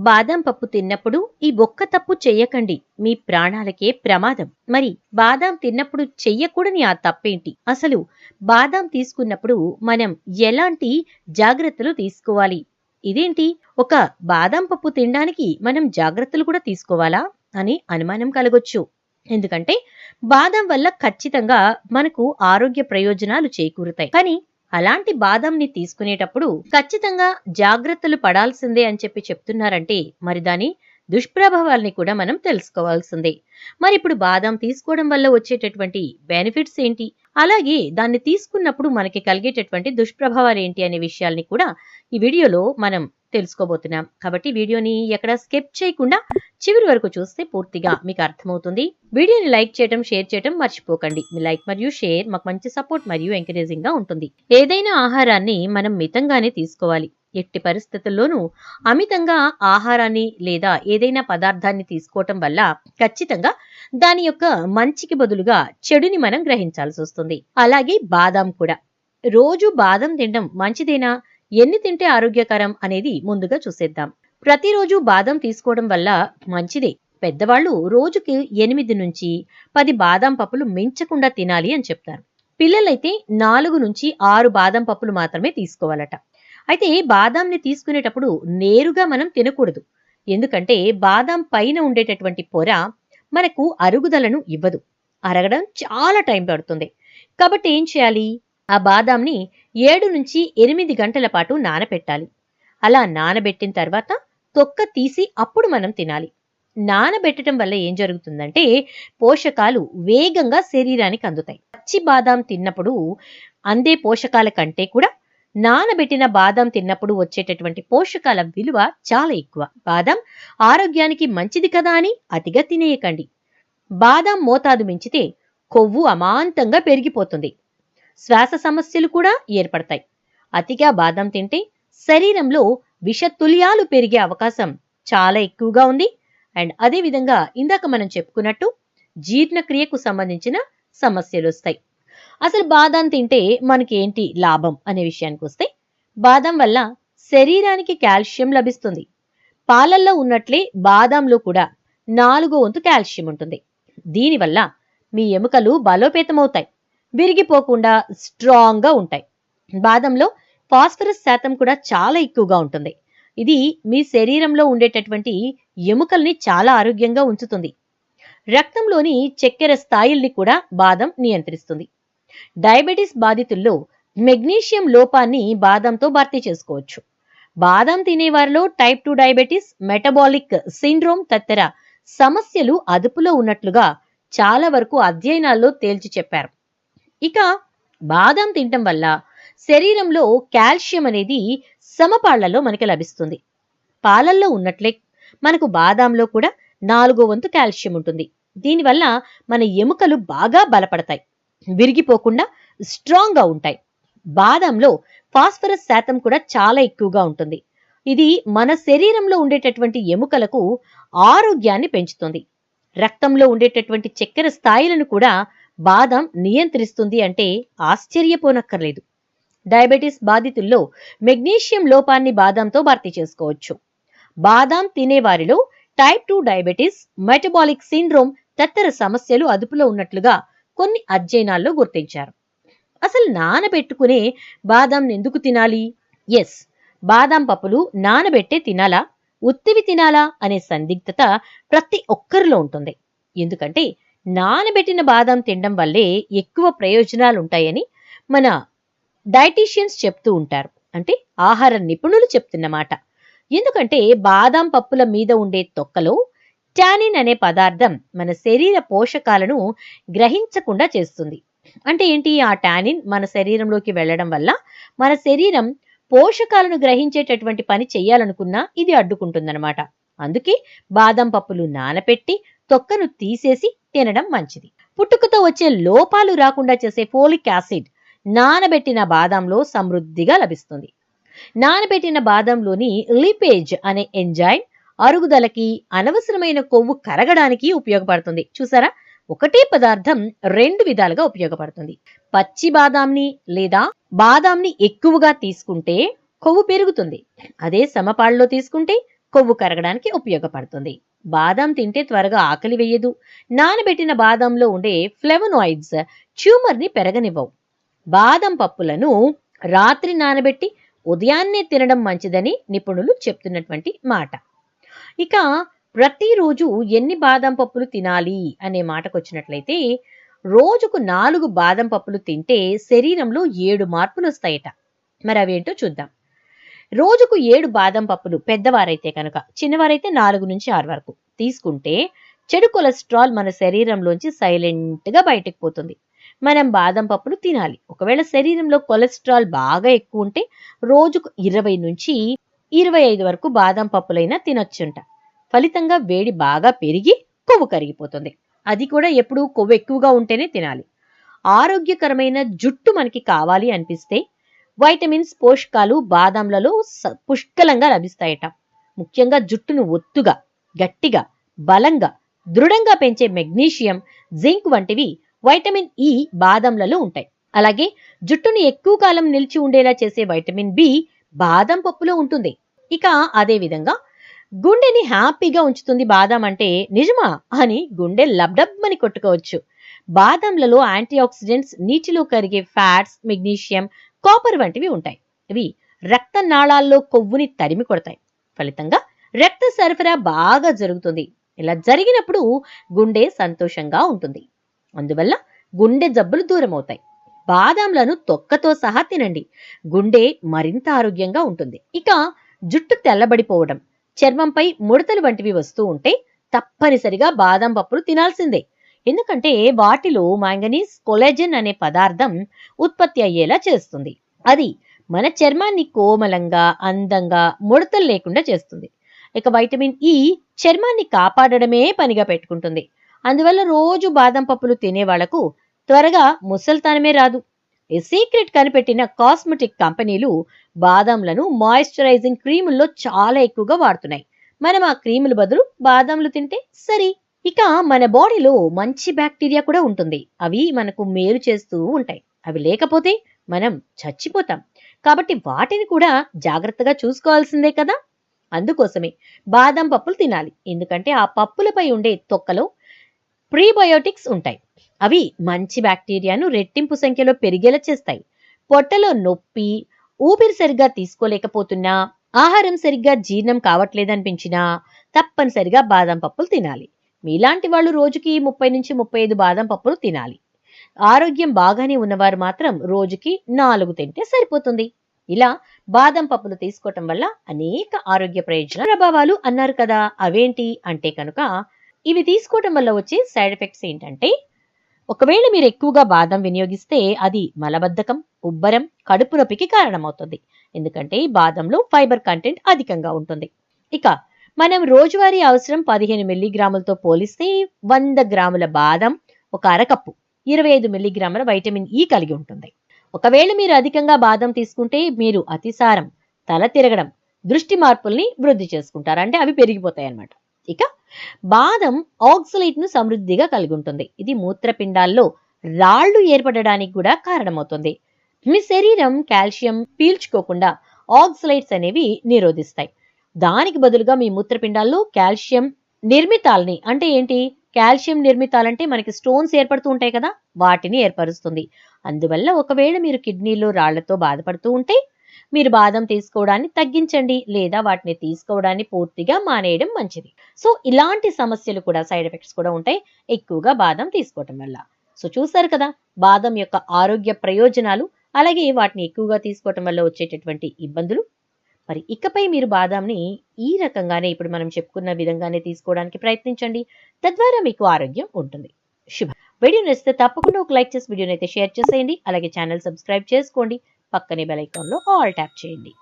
బాదం పప్పు తిన్నప్పుడు ఈ ఒక్క తప్పు చెయ్యకండి. మీ ప్రాణాలకే ప్రమాదం. మరి బాదాం తిన్నప్పుడు చెయ్యకూడని ఆ తప్పేంటి? అసలు బాదాం తీసుకున్నప్పుడు మనం ఎలాంటి జాగ్రత్తలు తీసుకోవాలి? ఇదేంటి? ఒక బాదాం పప్పు తినడానికి మనం జాగ్రత్తలు కూడా తీసుకోవాలా? అని అనుమానం కలగొచ్చు. ఎందుకంటే బాదం వల్ల ఖచ్చితంగా మనకు ఆరోగ్య ప్రయోజనాలు చేకూరుతాయి. కానీ అలాంటి బాదంని తీసుకునేటప్పుడు ఖచ్చితంగా జాగ్రత్తలు పడాల్సిందే అని చెప్పి చెప్తున్నారంటే మరి దాని దుష్ప్రభావాల్ని కూడా మనం తెలుసుకోవాల్సిందే. మరి ఇప్పుడు బాదం తీసుకోవడం వల్ల వచ్చేటటువంటి బెనిఫిట్స్ ఏంటి? అలాగే దాన్ని తీసుకున్నప్పుడు మనకి కలిగేటటువంటి దుష్ప్రభావాలు ఏంటి అనే విషయాల్ని కూడా ఈ వీడియోలో మనం తెలుసుకోబోతున్నాం. కాబట్టి వీడియోని ఎక్కడ స్కిప్ చేయకుండా చివరి వరకు చూస్తే పూర్తిగా మీకు అర్థమవుతుంది. వీడియోని లైక్ చేయడం షేర్ చేయడం మర్చిపోకండి. మీ లైక్ మరియు షేర్ మాకు మంచి సపోర్ట్ మరియు ఎంకరేజింగ్గా ఉంటుంది. ఏదైనా ఆహారాన్ని మనం మితంగానే తీసుకోవాలి. ఎట్టి పరిస్థితుల్లోనూ అమితంగా ఆహారాన్ని లేదా ఏదైనా పదార్థాన్ని తీసుకోవటం వల్ల ఖచ్చితంగా దాని యొక్క మంచికి బదులుగా చెడుని మనం గ్రహించాల్సి వస్తుంది. అలాగే బాదం కూడా. రోజు బాదం తినడం మంచిదేనా? ఎన్ని తింటే ఆరోగ్యకరం అనేది ముందుగా చూసేద్దాం. ప్రతిరోజు బాదం తీసుకోవడం వల్ల మంచిదే. పెద్దవాళ్ళు రోజుకి ఎనిమిది నుంచి పది బాదం పప్పులు మించకుండా తినాలి అని చెప్తారు. పిల్లలైతే నాలుగు నుంచి ఆరు బాదం పప్పులు మాత్రమే తీసుకోవాలట. అయితే బాదాంని తీసుకునేటప్పుడు నేరుగా మనం తినకూడదు. ఎందుకంటే బాదాం పైన ఉండేటటువంటి పొర మనకు అరుగుదలను ఇవ్వదు. అరగడం చాలా టైం పడుతుంది. కాబట్టి ఏం చేయాలి? ఆ బాదాంని ఏడు నుంచి ఎనిమిది గంటల పాటు నానబెట్టాలి. అలా నానబెట్టిన తర్వాత తొక్క తీసి అప్పుడు మనం తినాలి. నానబెట్టడం వల్ల ఏం జరుగుతుందంటే పోషకాలు వేగంగా శరీరానికి అందుతాయి. పచ్చి బాదాం తిన్నప్పుడు అందే పోషకాల కంటే కూడా నానబెట్టిన బాదం తిన్నప్పుడు వచ్చేటటువంటి పోషకాల విలువ చాలా ఎక్కువ. బాదం ఆరోగ్యానికి మంచిది కదా అని అతిగా తినేయకండి. బాదం మోతాదు మించితే కొవ్వు అమాంతంగా పెరిగిపోతుంది. శ్వాస సమస్యలు కూడా ఏర్పడతాయి. అతిగా బాదం తింటే శరీరంలో విషతుల్యాలు పెరిగే అవకాశం చాలా ఎక్కువగా ఉంది. అండ్ అదే విధంగా ఇందాక మనం చెప్పుకున్నట్టు జీర్ణక్రియకు సంబంధించిన సమస్యలు వస్తాయి. అసలు బాదం తింటే మనకి ఏంటి లాభం అనే విషయానికి వస్తే బాదం వల్ల శరీరానికి కాల్షియం లభిస్తుంది. పాలల్లో ఉన్నట్లే బాదంలో కూడా నాలుగో వంతు కాల్షియం ఉంటుంది. దీనివల్ల మీ ఎముకలు బలోపేతమవుతాయి. విరిగిపోకుండా స్ట్రాంగ్గా ఉంటాయి. బాదంలో ఫాస్ఫరస్ శాతం కూడా చాలా ఎక్కువగా ఉంటుంది. ఇది మీ శరీరంలో ఉండేటటువంటి ఎముకల్ని చాలా ఆరోగ్యంగా ఉంచుతుంది. రక్తంలోని చక్కెర స్థాయిల్ని కూడా బాదం నియంత్రిస్తుంది. డయాబెటీస్ బాధితుల్లో మెగ్నీషియం లోపాన్ని బాదంతో భర్తీ చేసుకోవచ్చు. బాదం తినేవారిలో type two diabetes metabolic syndrome తదితర సమస్యలు అదుపులో ఉన్నట్లుగా చాలా వరకు అధ్యయనాల్లో తేల్చి చెప్పారు. ఇక బాదం తినటం వల్ల శరీరంలో కాల్షియం అనేది సమపాళ్ళలో మనకి లభిస్తుంది. పాలల్లో ఉన్నట్లే మనకు బాదాంలో కూడా నాలుగో వంతు కాల్షియం ఉంటుంది. దీనివల్ల మన ఎముకలు బాగా బలపడతాయి. విరిగిపోకుండా స్ట్రాంగ్గా ఉంటాయి. బాదంలో ఫాస్ఫరస్ శాతం కూడా చాలా ఎక్కువగా ఉంటుంది. ఇది మన శరీరంలో ఉండేటటువంటి ఎముకలకు ఆరోగ్యాన్ని పెంచుతుంది. రక్తంలో ఉండేటటువంటి చక్కెర స్థాయిలను కూడా బాదం నియంత్రిస్తుంది అంటే ఆశ్చర్యపోనక్కర్లేదు. డయాబెటీస్ బాధితుల్లో మెగ్నీషియం లోపాన్ని బాదంతో భర్తీ చేసుకోవచ్చు. బాదాం తినేవారిలో type two diabetes metabolic syndrome తదితర సమస్యలు అదుపులో ఉన్నట్లుగా కొన్ని అధ్యయనాల్లో గుర్తించారు. అసలు నానబెట్టుకునే బాదాం ఎందుకు తినాలి? ఎస్ బాదాం పప్పులు నానబెట్టే తినాలా? ఉత్తివి తినాలా? అనే సందిగ్ధత ప్రతి ఒక్కరిలో ఉంటుంది. ఎందుకంటే నానబెట్టిన బాదం తినడం వల్లే ఎక్కువ ప్రయోజనాలు ఉంటాయని మన డైటీషియన్స్ చెప్తూ ఉంటారు. అంటే ఆహార నిపుణులు చెప్తున్నమాట. ఎందుకంటే బాదం పప్పుల మీద ఉండే తొక్కలో టానిన్ అనే పదార్థం మన శరీర పోషకాలను గ్రహించకుండా చేస్తుంది. అంటే ఏంటి? ఆ టానిన్ మన శరీరంలోకి వెళ్ళడం వల్ల మన శరీరం పోషకాలను గ్రహించేటటువంటి పని చేయాలనుకున్నా ఇది అడ్డుకుంటుందన్నమాట. అందుకే బాదం పప్పులు నానపెట్టి తొక్కను తీసేసి తినడం మంచిది. పుట్టుకతో వచ్చే లోపాలు రాకుండా చేసే ఫోలిక్ యాసిడ్ నానబెట్టిన బాదంలో సమృద్ధిగా లభిస్తుంది. నానబెట్టిన బాదంలోని లిపేజ్ అనే ఎంజైమ్ అరుగుదలకి అనవసరమైన కొవ్వు కరగడానికి ఉపయోగపడుతుంది. చూసారా? ఒకటే పదార్థం రెండు విధాలుగా ఉపయోగపడుతుంది. పచ్చి బాదాంని లేదా బాదాంని ఎక్కువగా తీసుకుంటే కొవ్వు పెరుగుతుంది. అదే సమపాళ్ళలో తీసుకుంటే కొవ్వు కరగడానికి ఉపయోగపడుతుంది. బాదం తింటే త్వరగా ఆకలి వేయదు. నానబెట్టిన బాదంలో ఉండే ఫ్లెవనాయిడ్స్ ట్యూమర్ని పెరగనివ్వవు. బాదం పప్పులను రాత్రి నానబెట్టి ఉదయాన్నే తినడం మంచిదని నిపుణులు చెప్తున్నటువంటి మాట. ఇక ప్రతిరోజు ఎన్ని బాదం పప్పులు తినాలి అనే మాటకు వచ్చినట్లయితే రోజుకు నాలుగు బాదం పప్పులు తింటే శరీరంలో ఏడు మార్పులు వస్తాయట మరి అవేంటో చూద్దాం. రోజుకు ఏడు బాదం పప్పులు పెద్దవారైతే కనుక చిన్నవారైతే నాలుగు నుంచి ఆరు వరకు. తీసుకుంటే చెడు కొలెస్ట్రాల్ మన శరీరంలోంచి సైలెంట్గా బయటకు పోతుంది. మనం బాదం పప్పులు తినాలి. ఒకవేళ శరీరంలో కొలెస్ట్రాల్ బాగా ఎక్కువ ఉంటే రోజుకు ఇరవై నుంచి ఇరవై ఐదు వరకు బాదం పప్పులైనా తినొచ్చుంట. ఫలితంగా వేడి బాగా పెరిగి కొవ్వు కరిగిపోతుంది. అది కూడా ఎప్పుడు కొవ్వు ఎక్కువగా ఉంటేనే తినాలి. ఆరోగ్యకరమైన జుట్టు మనకి కావాలి అనిపిస్తే వైటమిన్స్ పోషకాలు బాదంలలో పుష్కలంగా లభిస్తాయట. ముఖ్యంగా జుట్టును ఒత్తుగా గట్టిగా బలంగా దృఢంగా పెంచే మెగ్నీషియం జింక్ వంటివి వైటమిన్ ఇ బాదంలలో ఉంటాయి. అలాగే జుట్టును ఎక్కువ కాలం నిలిచి ఉండేలా చేసే వైటమిన్ బి బాదం పప్పులో ఉంటుంది. ఇక అదే విధంగా గుండెని హ్యాపీగా ఉంచుతుంది బాదం అంటే నిజమా అని గుండె లబ్డబ్బని కొట్టుకోవచ్చు. బాదంలలో యాంటీ ఆక్సిడెంట్స్ నీటిలో కరిగే ఫ్యాట్స్ మెగ్నీషియం కాపర్ వంటివి ఉంటాయి. ఇవి రక్త నాళాల్లో కొవ్వుని తరిమి కొడతాయి. ఫలితంగా రక్త సరఫరా బాగా జరుగుతుంది. ఇలా జరిగినప్పుడు గుండె సంతోషంగా ఉంటుంది. అందువల్ల గుండె జబ్బులు దూరం అవుతాయి బాదాంలను తొక్కతో సహా తినండి. గుండె మరింత ఆరోగ్యంగా ఉంటుంది. ఇక జుట్టు తెల్లబడిపోవడం చర్మంపై ముడతలు వంటివి వస్తూ ఉంటే తప్పనిసరిగా బాదం పప్పులు తినాల్సిందే. ఎందుకంటే వాటిలో మాంగనీస్ కొలాజన్ అనే పదార్థం ఉత్పత్తి అయ్యేలా చేస్తుంది. అది మన చర్మాన్ని కోమలంగా అందంగా ముడతలు లేకుండా చేస్తుంది. ఇక వైటమిన్ ఈ చర్మాన్ని కాపాడడమే పనిగా పెట్టుకుంటుంది. అందువల్ల రోజు బాదం పప్పులు తినే వాళ్ళకు త్వరగా ముసల్తానమే రాదు. ఈ సీక్రెట్ కనిపెట్టిన కాస్మెటిక్ కంపెనీలు బాదంలను మాయిశ్చరైజింగ్ క్రీముల్లో చాలా ఎక్కువగా వాడుతున్నాయి. మనం ఆ క్రీముల బదులు బాదంలు తింటే సరి. ఇక మన బాడీలో మంచి బ్యాక్టీరియా కూడా ఉంటుంది. అవి మనకు మేలు చేస్తూ ఉంటాయి. అవి లేకపోతే మనం చచ్చిపోతాం. కాబట్టి వాటిని కూడా జాగ్రత్తగా చూసుకోవాల్సిందే కదా? అందుకోసమే బాదం పప్పులు తినాలి. ఎందుకంటే ఆ పప్పులపై ఉండే తొక్కలో ప్రీబయోటిక్స్ ఉంటాయి. అవి మంచి బ్యాక్టీరియాను రెట్టింపు సంఖ్యలో పెరిగేలా చేస్తాయి. పొట్టలో నొప్పి ఊపిరి సరిగ్గా తీసుకోలేకపోతున్నా ఆహారం సరిగ్గా జీర్ణం కావట్లేదనిపించినా తప్పనిసరిగా బాదం పప్పులు తినాలి. మీలాంటి వాళ్ళు రోజుకి ముప్పై నుంచి ముప్పై ఐదు బాదం పప్పులు తినాలి. ఆరోగ్యం బాగానే ఉన్నవారు మాత్రం రోజుకి నాలుగు తింటే సరిపోతుంది. ఇలా బాదం పప్పులు తీసుకోవటం వల్ల అనేక ఆరోగ్య ప్రయోజన ప్రభావాలు అన్నారు కదా. అవేంటి? అంటే కనుక ఇవి తీసుకోవటం వల్ల వచ్చే సైడ్ ఎఫెక్ట్స్ ఏంటంటే ఒకవేళ మీరు ఎక్కువగా బాదం వినియోగిస్తే అది మలబద్ధకం ఉబ్బరం కడుపు నొప్పికి కారణమవుతుంది. ఎందుకంటే బాదంలో ఫైబర్ కంటెంట్ అధికంగా ఉంటుంది. ఇక మనం రోజువారీ అవసరం పదిహేను మిల్లీగ్రాములతో పోలిస్తే వంద గ్రాముల బాదం ఒక అరకప్పు ఇరవై ఐదు మిల్లీగ్రాముల వైటమిన్ ఈ కలిగి ఉంటుంది. ఒకవేళ మీరు అధికంగా బాదం తీసుకుంటే మీరు అతిసారం తల తిరగడం దృష్టి మార్పుల్ని వృద్ధి చేసుకుంటారు. అంటే అవి పెరిగిపోతాయి అన్నమాట. ఇక బాదం ఆక్సలైట్ను సమృద్ధిగా కలిగి ఉంటుంది. ఇది మూత్రపిండాల్లో రాళ్ళు ఏర్పడడానికి కూడా కారణమవుతుంది. మీ శరీరం కాల్షియం పీల్చుకోకుండా ఆక్సలైట్స్ అనేవి నిరోధిస్తాయి. దానికి బదులుగా మీ మూత్రపిండాల్లో కాల్షియం నిర్మితాల్ని అంటే ఏంటి? కాల్షియం నిర్మితాలంటే మనకి స్టోన్స్ ఏర్పడుతూ ఉంటాయి కదా వాటిని ఏర్పరుస్తుంది. అందువల్ల ఒకవేళ మీరు కిడ్నీలో రాళ్ళతో బాధపడుతూ ఉంటే మీరు బాదం తీసుకోవడాన్ని తగ్గించండి లేదా వాటిని తీసుకోవడాన్ని పూర్తిగా మానేయడం మంచిది. సో ఇలాంటి సమస్యలు కూడా సైడ్ ఎఫెక్ట్స్ కూడా ఉంటాయి ఎక్కువగా బాదం తీసుకోవటం వల్ల. సో చూసారు కదా బాదం యొక్క ఆరోగ్య ప్రయోజనాలు అలాగే వాటిని ఎక్కువగా తీసుకోవటం వల్ల వచ్చేటటువంటి ఇబ్బందులు మరి ఇకపై మీరు బాదాంని ఈ రకంగానే ఇప్పుడు మనం చెప్పుకున్న విధంగానే తీసుకోవడానికి ప్రయత్నించండి. తద్వారా మీకు ఆరోగ్యం ఉంటుంది. శుభ. వీడియో నచ్చితే తప్పకుండా ఒక లైక్ చేసి వీడియోని అయితే షేర్ చేసేయండి. అలాగే ఛానల్ సబ్స్క్రైబ్ చేసుకోండి. పక్కనే బెల్ ఐకాన్లో ఆల్ ట్యాప్ చేయండి.